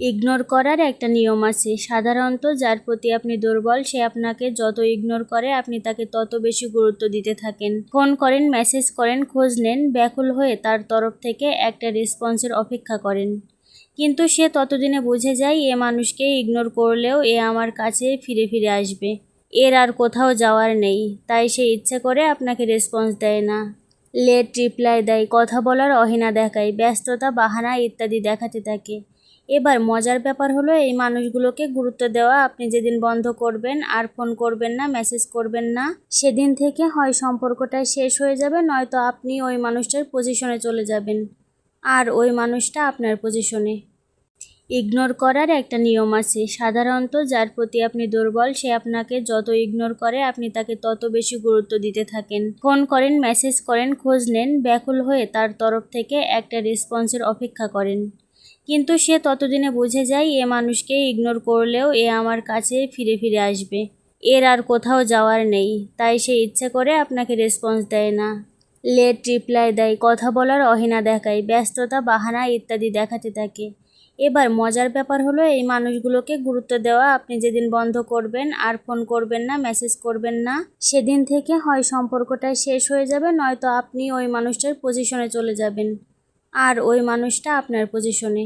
Ignore করার একটা নিয়ম আছে। সাধারণত যার প্রতি আপনি দুর্বল, সে আপনাকে যত ইগনোর করে, আপনি তাকে তত বেশি গুরুত্ব দিতে থাকেন। ফোন করেন মেসেজ করেন, খোঁজ নেন, ব্যাকুল হয়ে তার তরফ থেকে একটা রেসপন্সের অপেক্ষা করেন। কিন্তু সে ততদিনে বুঝে যায়, এ মানুষকে ইগনোর করলেও এ আমার কাছে ফিরে ফিরে আসবে। এর আর কোথাও যাওয়ার নেই। তাই সে ইচ্ছে করে আপনাকে রেসপন্স দেয় না। লেট রিপ্লাই দেয়, কথা বলার অহিনা দেখায়, ব্যস্ততা, বাহানা ইত্যাদি দেখাতে থাকে। এবার মজার ব্যাপার হলো এই মানুষগুলোকে গুরুত্ব দেওয়া, আপনি যেদিন বন্ধ করবেন আর ফোন করবেন না, মেসেজ করবেন না, সেদিন থেকে হয় সম্পর্কটা শেষ হয়ে যাবে, নয়তো আপনি ওই মানুষটার পজিশনে চলে যাবেন। আর ওই মানুষটা আপনার পজিশনে ইগনোর করার একটা নিয়ম আছে। সাধারণত যার প্রতি আপনি দুর্বল, সে আপনাকে যত ইগনোর করে, আপনি তাকে তত বেশি গুরুত্ব দিতে থাকেন। ফোন করেন, মেসেজ করেন, খোঁজ নেন, ব্যাকুল হয়ে তার তরফ থেকে একটা রেসপন্সের অপেক্ষা করেন। কিন্তু সে ততদিনে বুঝে যায় এ মানুষকে ইগনোর করলেও এ আমার কাছে ফিরে ফিরে আসবে। এর আর কোথাও যাওয়ার নেই। তাই সে ইচ্ছে করে আপনাকে রেসপন্স দেয় না। লেট রিপ্লাই দেয়, কথা বলার অহিনা দেখায়, ব্যস্ততা, বাহানা ইত্যাদি দেখাতে থাকে। এবার মজার ব্যাপার হলো এই মানুষগুলোকে গুরুত্ব দেওয়া, আপনি যেদিন বন্ধ করবেন আর ফোন করবেন না মেসেজ করবেন না, সেদিন থেকে হয় সম্পর্কটা শেষ হয়ে যাবে, নয়তো আপনি ওই মানুষটার পজিশনে চলে যাবেন। আর ওই মানুষটা আপনার পজিশনে